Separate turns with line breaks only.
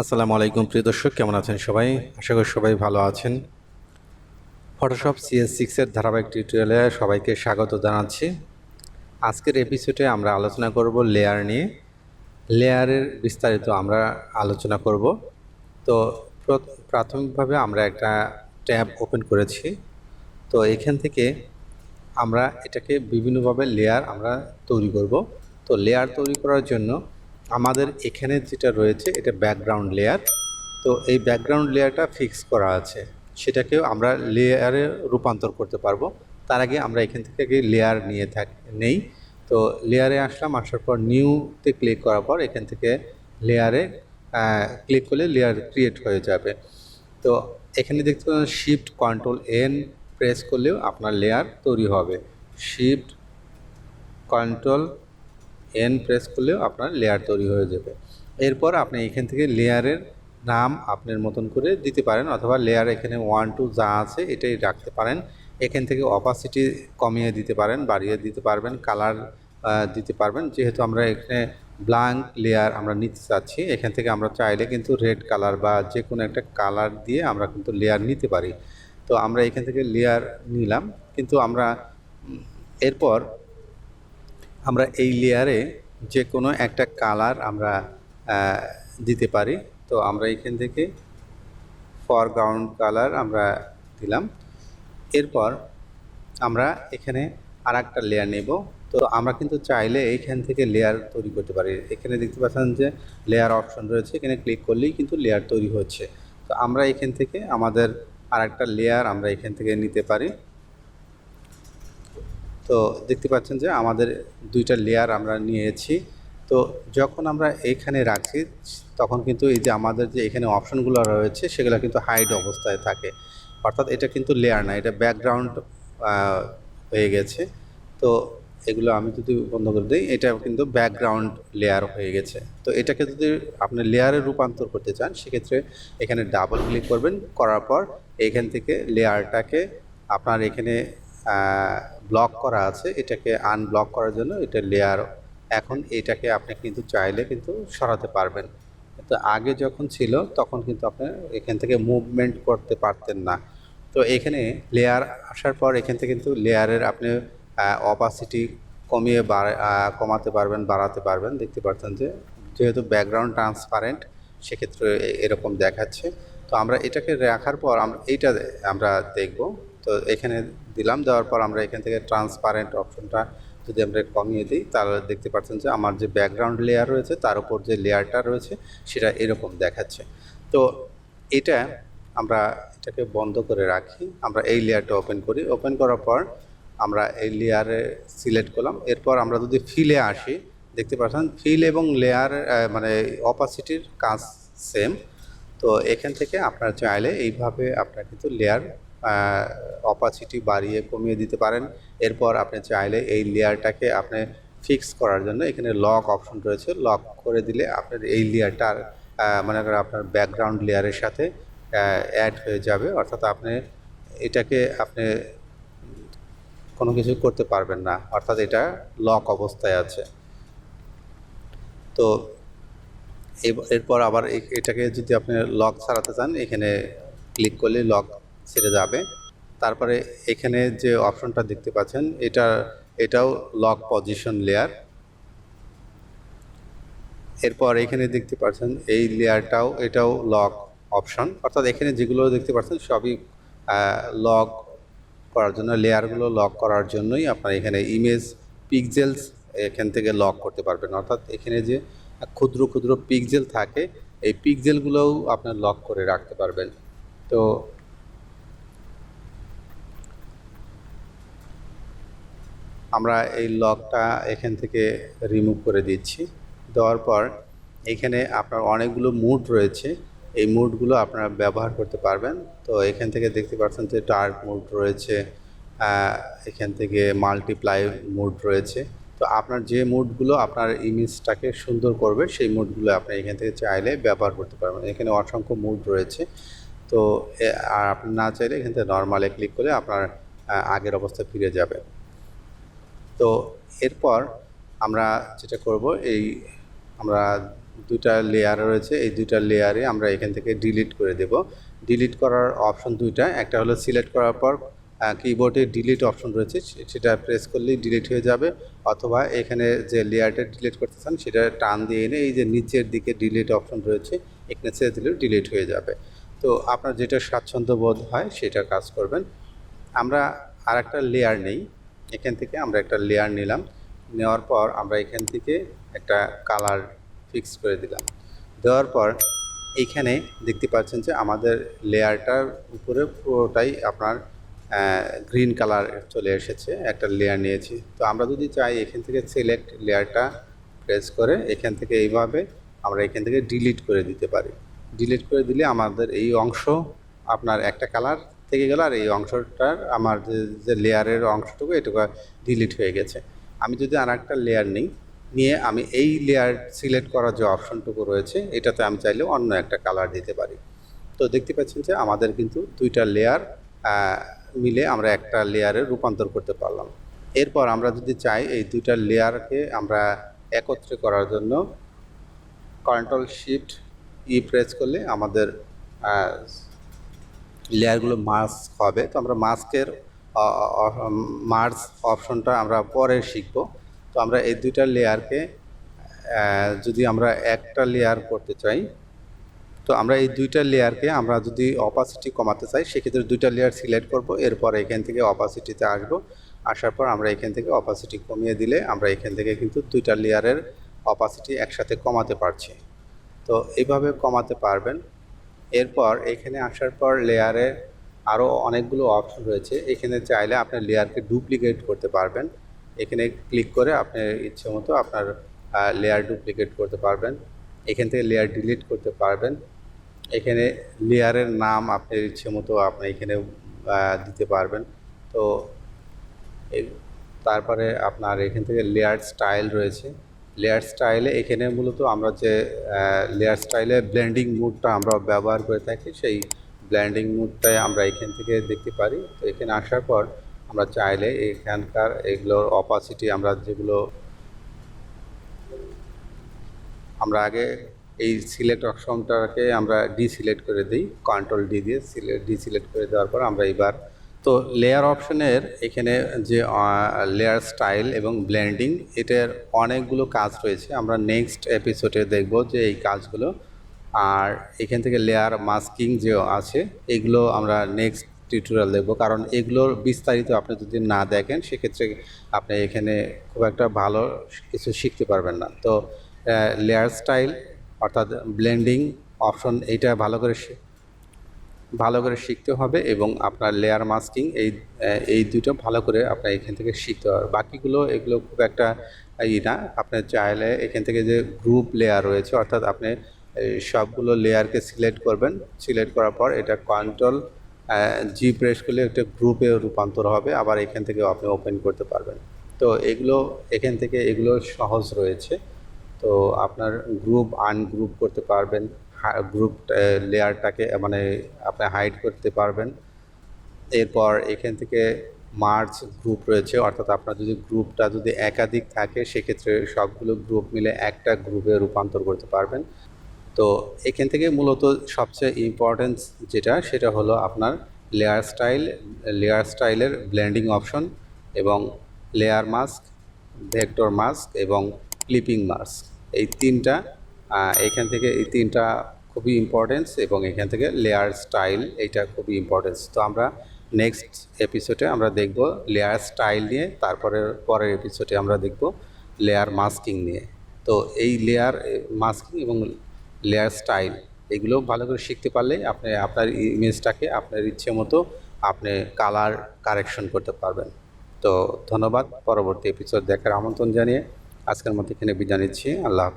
আসসালামু আলাইকুম, প্রিয় দর্শক, কেমন আছেন সবাই? আশা করি সবাই ভালো আছেন। ফটোশপ সিএস সিক্সের ধারাবাহিক টিউটোরিয়ালে সবাইকে স্বাগত জানাচ্ছি। আজকের এপিসোডে আমরা আলোচনা করব লেয়ার নিয়ে। লেয়ারের বিস্তারিত আমরা আলোচনা করব। তো প্রাথমিকভাবে আমরা একটা ট্যাব ওপেন করেছি। তো এখান থেকে আমরা এটাকে বিভিন্নভাবে লেয়ার আমরা তৈরি করব। তো লেয়ার তৈরি করার জন্য আমাদের এখানে যেটা রয়েছে, এটা ব্যাকগ্রাউন্ড লেয়ার তো এই ব্যাকগ্রাউন্ড লেয়ারটা ফিক্স করা আছে। সেটাকেও আমরা লেয়ারে রূপান্তর করতে পারব। তার আগে আমরা এখান থেকে আগে লেয়ার নিয়ে থাক, নেই। তো লেয়ারে আসলাম, আসার পর নিউতে ক্লিক করার পর এখান থেকে লেয়ারে ক্লিক করলে লেয়ার ক্রিয়েট হয়ে যাবে। তো এখানে দেখতে পাচ্ছেন শিফট কন্ট্রোল এন প্রেস করলেও আপনার লেয়ার তৈরি হবে। শিফট কন্ট্রোল এন প্রেস করলেও আপনার লেয়ার তৈরি হয়ে যাবে। এরপর আপনি এখান থেকে লেয়ারের নাম আপনার মতন করে দিতে পারেন অথবা লেয়ার এখানে ওয়ান টু যা আছে এটাই রাখতে পারেন। এখান থেকে অপাসিটি কমিয়ে দিতে পারেন, বাড়িয়ে দিতে পারবেন কালার দিতে পারবেন। যেহেতু আমরা এখানে ব্ল্যাঙ্ক লেয়ার আমরা নিতে চাচ্ছি, এখান থেকে আমরা চাইলে কিন্তু রেড কালার বা যে কোনো একটা কালার দিয়ে আমরা কিন্তু লেয়ার নিতে পারি। তো আমরা এখান থেকে লেয়ার নিলাম, কিন্তু আমরা এরপর আমরা এই লেয়ারে যে কোনো একটা কালার আমরা দিতে পারি। তো আমরা এখান থেকে ফরগ্রাউন্ড কালার আমরা দিলাম। এরপর আমরা এখানে আর একটা লেয়ার নেব। তো আমরা কিন্তু চাইলে এইখান থেকে লেয়ার তৈরি করতে পারি। এখানে দেখতে পাচ্ছেন যে লেয়ার অপশন রয়েছে। এখানে ক্লিক করলেই কিন্তু লেয়ার তৈরি হচ্ছে। তো আমরা এখান থেকে আমাদের আর একটা লেয়ার আমরা এখান থেকে নিতে পারি। তো দেখতে পাচ্ছেন যে আমাদের দুইটা লেয়ার আমরা নিয়েছি। তো যখন আমরা এইখানে রাখছি, তখন কিন্তু এই যে আমাদের যে এখানে অপশনগুলো রয়েছে, সেগুলো কিন্তু হাইড অবস্থায় থাকে। অর্থাৎ এটা কিন্তু লেয়ার না, এটা ব্যাকগ্রাউন্ড হয়ে গেছে। তো এগুলো আমি যদি বন্ধ করে দিই এটা কিন্তু ব্যাকগ্রাউন্ড লেয়ার হয়ে গেছে। তো এটাকে যদি আপনি লেয়ারে রূপান্তর করতে চান, সেক্ষেত্রে এখানে ডাবল ক্লিক করবেন। করার পর এখান থেকে লেয়ারটাকে আপনার এখানে ব্লক করা আছে, এটাকে আনব্লক করার জন্য এটা লেয়ার এখন এটাকে আপনি কিন্তু চাইলে কিন্তু সরাতে পারবেন। তো আগে যখন ছিল, তখন কিন্তু আপনি এখান থেকে মুভমেন্ট করতে পারতেন না। তো এখানে লেয়ার আসার পর এখান থেকে কিন্তু লেয়ারের আপনি অপাসিটি কমিয়ে কমাতে পারবেন, বাড়াতে পারবেন। দেখতে পাচ্ছেন যে, যেহেতু ব্যাকগ্রাউন্ড ট্রান্সপারেন্ট সেক্ষেত্রে এরকম দেখাচ্ছে। তো আমরা এটাকে রাখার পর আমরা এইটা আমরা দেখব। তো এখানে দিলাম, দেওয়ার পর আমরা এখান থেকে ট্রান্সপারেন্ট অপশনটা যদি আমরা কমিয়ে দিই, তাহলে দেখতে পাচ্ছেন যে আমার যে ব্যাকগ্রাউন্ড লেয়ার রয়েছে, তার উপর যে লেয়ারটা রয়েছে, সেটা এরকম দেখাচ্ছে। তো এটা আমরা এটাকে বন্ধ করে রাখি, আমরা এই লেয়ারটা ওপেন করি। ওপেন করার পর আমরা এই লেয়ারে সিলেক্ট করলাম। এরপর আমরা যদি ফিলে আসি, দেখতে পাচ্ছেন ফিল এবং লেয়ার মানে অপাসিটির কাজ সেম তো এখান থেকে আপনার চাইলে এইভাবে আপনার কিন্তু লেয়ার অপাসিটি বাড়িয়ে কমিয়ে দিতে পারেন। এরপর আপনি চাইলে এই লেয়ারটাকে আপনি ফিক্স করার জন্য এখানে লক অপশন রয়েছে। লক করে দিলে আপনার এই লেয়ারটার মনে করেন আপনার ব্যাকগ্রাউন্ড লেয়ারের সাথে অ্যাড হয়ে যাবে। অর্থাৎ আপনি এটাকে আপনি কোনো কিছু করতে পারবেন না। অর্থাৎ এটা লক অবস্থায় আছে। তো এরপর আবার এটাকে যদি আপনি লক ছাড়াতে চান, এখানে ক্লিক করলে লক ছেড়ে যাবে। তারপরে এখানে যে অপশনটা দেখতে পাচ্ছেন, এটা, এটাও লক পজিশন লেয়ার এরপর এখানে দেখতে পাচ্ছেন, এই লেয়ারটাও এটাও লক অপশন অর্থাৎ এখানে যেগুলো দেখতে পাচ্ছেন, সবই লক করার জন্য লেয়ারগুলো লক করার জন্যই আপনার এখানে ইমেজ পিকজেলস এখান থেকে লক করতে পারবেন। অর্থাৎ এখানে যে ক্ষুদ্র ক্ষুদ্র পিকজেল থাকে, এই পিকজেলগুলোও আপনার লক করে রাখতে পারবেন। তো আমরা এই লকটা এখান থেকে রিমুভ করে দিচ্ছি। দেওয়ার পর এখানে আপনার অনেকগুলো মুড রয়েছে। এই মুডগুলো আপনারা ব্যবহার করতে পারবেন। তো এখান থেকে দেখতে পাচ্ছেন যে ডার্ক মুড রয়েছে এখান থেকে মাল্টিপ্লাই মুড রয়েছে। তো আপনার যে মুডগুলো আপনার ইমেজটাকে সুন্দর করবে, সেই মুডগুলো আপনি এখান থেকে চাইলে ব্যবহার করতে পারবেন। এখানে অসংখ্য মুড রয়েছে। তো আর আপনি না চাইলে এখান থেকে নর্মালে ক্লিক করে আপনার আগের অবস্থা ফিরে যাবে। তো এরপর আমরা যেটা করব, এই আমরা দুটা লেয়ার রয়েছে, এই দুইটা লেয়ারে আমরা এখান থেকে ডিলিট করে দেব। ডিলিট করার অপশন দুইটা, একটা হলো সিলেক্ট করার পর কিবোর্ডে ডিলিট অপশন রয়েছে সেটা প্রেস করলেই ডিলিট হয়ে যাবে। অথবা এখানে যে লেয়ারটা ডিলিট করতে চান, সেটা টান দিয়ে এনে এই যে নিচের দিকে ডিলিট অপশন রয়েছে, এখানে ছেড়ে দিলেও ডিলিট হয়ে যাবে। তো আপনার যেটা স্বাচ্ছন্দ্য বোধ হয় সেটা কাজ করবেন। আমরা আর একটা লেয়ার নেই এখান থেকে আমরা একটা লেয়ার নিলাম। নেওয়ার পর আমরা এখান থেকে একটা কালার ফিক্স করে দিলাম। দেওয়ার পর এইখানে দেখতে পাচ্ছেন যে আমাদের লেয়ারটার উপরে পুরোটাই আপনার গ্রিন কালার চলে এসেছে, একটা লেয়ার নিয়েছি। তো আমরা যদি চাই এখান থেকে সিলেক্ট লেয়ারটা প্রেস করে এখান থেকে এইভাবে আমরা এখান থেকে ডিলিট করে দিতে পারি। ডিলিট করে দিলে আমাদের এই অংশ আপনার একটা কালার থেকে গেল আর এই অংশটার আমার যে লেয়ারের অংশটুকু এটুকু ডিলিট হয়ে গেছে। আমি যদি আর একটা লেয়ার নিই, নিয়ে আমি এই লেয়ার সিলেক্ট করার যে অপশনটুকু রয়েছে, এটাতে আমি চাইলে অন্য একটা কালার দিতে পারি। তো দেখতে পাচ্ছেন যে আমাদের কিন্তু দুইটা লেয়ার মিলে আমরা একটা লেয়ারে রূপান্তর করতে পারলাম। এরপর আমরা যদি চাই এই দুইটা লেয়ারকে আমরা একত্রে করার জন্য কন্ট্রোল শিফট ই প্রেস করলে আমাদের লেয়ারগুলো মাস্ক হবে। তো আমরা মাস্কের মার্জ অপশনটা আমরা পরে শিখব। তো আমরা এই দুইটা লেয়ারকে যদি আমরা একটা লেয়ার করতে চাই, তো আমরা এই দুইটা লেয়ারকে আমরা যদি অপাসিটি কমাতে চাই, সেক্ষেত্রে দুইটা লেয়ার সিলেক্ট করব, এরপর এখান থেকে অপাসিটিতে আসব। আসার পর আমরা এখান থেকে অপাসিটি কমিয়ে দিলে আমরা এখান থেকে কিন্তু দুইটা লেয়ারের অপাসিটি একসাথে কমাতে পারছি। তো এইভাবে কমাতে পারবেন। এরপর এখানে আসার পর লেয়ারে আরও অনেকগুলো অপশন রয়েছে। এখানে চাইলে আপনার লেয়ারকে ডুপ্লিকেট করতে পারবেন। এখানে ক্লিক করে আপনার ইচ্ছে মতো আপনার লেয়ার ডুপ্লিকেট করতে পারবেন। এখান থেকে লেয়ার ডিলিট করতে পারবেন। এখানে লেয়ারের নাম আপনার ইচ্ছে মতো আপনি এখানে দিতে পারবেন। তো তারপরে আপনার এখান থেকে লেয়ার স্টাইল রয়েছে। লেয়ার স্টাইলে এখানে মূলত আমরা যে লেয়ার স্টাইলে ব্লেন্ডিং মুডটা আমরা ব্যবহার করে থাকি, সেই ব্লেন্ডিং মুডটাই আমরা এখান থেকে দেখতে পারি। তো এখানে আসার পর আমরা চাইলে এখানকার এগুলোর অপাসিটি আমরা যেগুলো, আমরা আগে এই সিলেক্ট অপশনটাকে আমরা ডিসিলেক্ট করে দিই কন্ট্রোল ডি দিয়ে সিলেক্ট ডিসিলেক্ট করে দেওয়ার পর আমরা এবার তো লেয়ার অপশনের এখানে যে লেয়ার স্টাইল এবং ব্লেন্ডিং এটার অনেকগুলো কাজ রয়েছে। আমরা নেক্সট এপিসোডে দেখব যে এই কাজগুলো। আর এখান থেকে লেয়ার মাস্কিং যে আছে, এগুলো আমরা নেক্সট টিউটোরিয়াল দেখব। কারণ এগুলোর বিস্তারিত আপনি যদি না দেখেন, সেক্ষেত্রে আপনি এখানে খুব একটা ভালো কিছু শিখতে পারবেন না। তো লেয়ার স্টাইল অর্থাৎ ব্লেন্ডিং অপশন এইটা ভালো করে ভালো করে শিখতে হবে এবং আপনার লেয়ার মাস্কিং এই এই দুটো ভালো করে আপনার এখান থেকে শিখতে হবে। বাকিগুলো এগুলো খুব একটা ই না। আপনার চাইলে এখান থেকে যে গ্রুপ লেয়ার রয়েছে, অর্থাৎ আপনি সবগুলো লেয়ারকে সিলেক্ট করবেন। সিলেক্ট করার পর এটা কন্ট্রোল জি প্রেস করলে একটা গ্রুপে রূপান্তর হবে। আবার এখান থেকে আপনি ওপেন করতে পারবেন। তো এগুলো, এখান থেকে এগুলো সহজ রয়েছে। তো আপনার গ্রুপ আনগ্রুপ করতে পারবেন। গ্রুপ লেয়ারটাকে মানে আপনি হাইড করতে পারবেন। এরপর এখান থেকে মার্চ গ্রুপ রয়েছে, অর্থাৎ আপনার যদি গ্রুপটা যদি একাধিক থাকে, সেক্ষেত্রে সবগুলো গ্রুপ মিলে একটা গ্রুপে রূপান্তর করতে পারবেন। তো এখান থেকে মূলত সবচেয়ে ইম্পর্টেন্স যেটা, সেটা হলো আপনার লেয়ার স্টাইল লেয়ার স্টাইলের ব্লেন্ডিং অপশন এবং লেয়ার মাস্ক ভেক্টর মাস্ক এবং ক্লিপিং মাস্ক এই তিনটা এখান থেকে এই তিনটা খুবই ইম্পর্টেন্স এবং এখান থেকে লেয়ার স্টাইল এইটা খুবই ইম্পর্টেন্স তো আমরা নেক্সট এপিসোডে আমরা দেখব লেয়ার স্টাইল নিয়ে, তারপরে পরের এপিসোডে আমরা দেখব লেয়ার মাস্কিং নিয়ে। তো এই লেয়ার মাস্কিং এবং লেয়ার স্টাইল এগুলো ভালো করে শিখতে পারলে আপনি, আপনার ইমেজটাকে আপনার ইচ্ছে মতো আপনি কালার কারেকশন করতে পারবেন। তো ধন্যবাদ, পরবর্তী এপিসোড দেখার আমন্ত্রণ জানিয়ে আজকের মতো এখানে বিদায় নিচ্ছি। আল্লাহ।